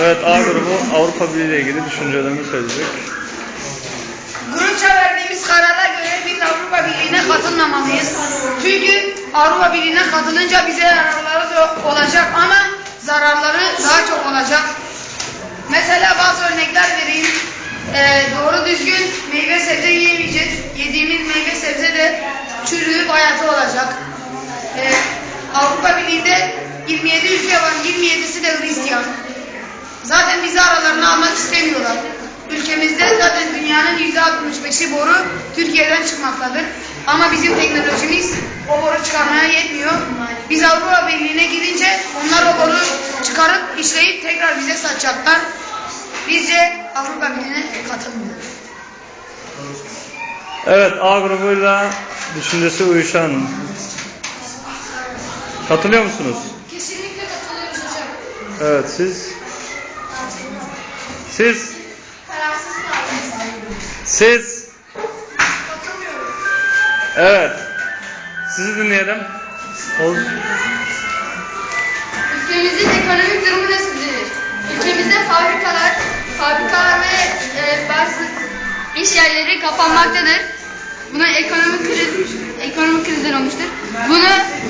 Evet A grubu Avrupa Birliği ile ilgili düşüncelerini söyleyecek. Grupça verdiğimiz karara göre biz Avrupa Birliği'ne katılmamalıyız. Çünkü Avrupa Birliği'ne katılınca bize yararları da olacak ama zararları daha çok olacak. Mesela bazı örnekler vereyim. Ee, doğru düzgün meyve sebze yiyemeyeceğiz. Yediğimiz meyve sebze de çürüyüp hayatı olacak. Ee, Avrupa Birliği'nde 27 ülke var. 27'si de Hristiyan. Zaten bizi aralarına almak istemiyorlar. Ülkemizde zaten dünyanın %65'i boru Türkiye'den çıkmaktadır. Ama bizim teknolojimiz o boru çıkarmaya yetmiyor. Biz Avrupa Birliği'ne gidince onlar o boru çıkarıp işleyip tekrar bize satacaklar. Bizce Avrupa Birliği'ne katılmıyoruz. Evet A grubuyla düşüncesi uyuşan. Katılıyor musunuz? Kesinlikle katılıyoruz hocam. Evet siz? Siz? Siz? Evet. Sizi dinleyelim. Ol- Ülkemizin ekonomik durumu nasıl düzelir? Ülkemizde fabrikalar, fabrikalar ve e, bazı iş yerleri kapanmaktadır. Buna ekonomik kriz, ekonomik krizler olmuştur. Bunu,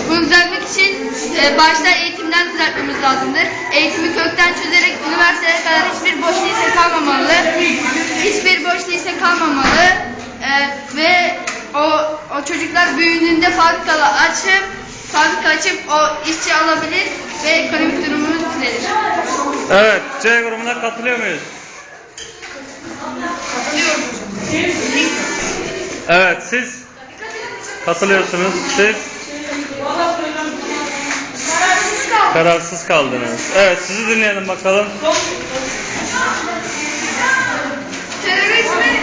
bunu düzeltmek için e, başta eğitimden düzeltmemiz lazımdır. Eğitimi kökten çözerek üniversiteye kadar hiçbir boş lise kalmamalı. Hiçbir boş lise kalmamalı. E, ve o, o çocuklar büyüdüğünde fabrikalar açıp fabrika açıp o işçi alabilir ve ekonomik durumumuz düzelir. Evet C grubuna katılıyor muyuz? Katılıyoruz hocam. Evet siz? Katılıyorsunuz. Siz? Kararsız kaldınız. Evet sizi dinleyelim bakalım. Terörizmi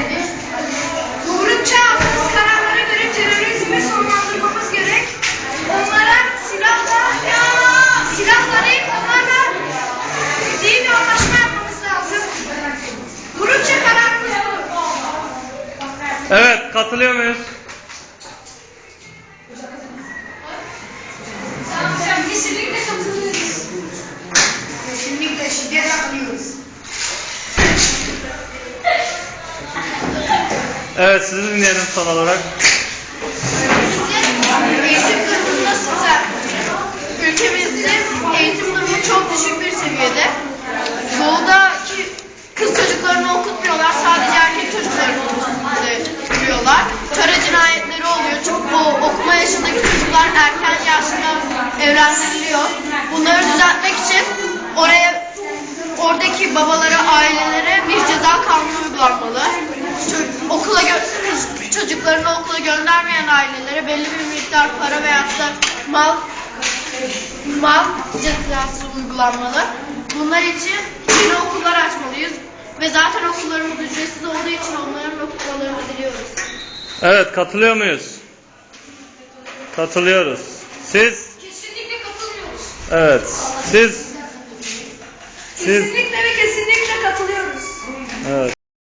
grupça aldığımız kararlara göre terörizmi sonlandırmamız gerek. Onlara silahla, silahla değil onlarla iyi bir anlaşma yapmamız lazım. Grupça kararımız bu. Evet katılıyor muyuz? Evet sizi dinleyelim son olarak. Eğitim durumu nasılsa ülkemizde eğitim durumu çok düşük bir seviyede. Doğudaki kız çocuklarını okutmuyorlar. Sadece erkek çocuklarını okutmuyorlar. Çara cinayetleri oluyor. Çok o, okuma yaşındaki çocuklar erken yaşta evlendiriliyor. Bunları düzeltmek için oraya oradaki babalara, ailelere bir ceza kanunu uygulanmalı. Okula gö- çocuklarını okula göndermeyen ailelere belli bir miktar para veyahut da mal mal cezası uygulanmalı. Bunlar için yeni okullar açmalıyız ve zaten okullarımız ücretsiz olduğu için onların okumalarını diliyoruz. Evet katılıyor muyuz? Katılıyoruz. Siz? Kesinlikle katılıyoruz. Evet. Siz? Siz? Kesinlikle ve kesinlikle katılıyoruz. Evet.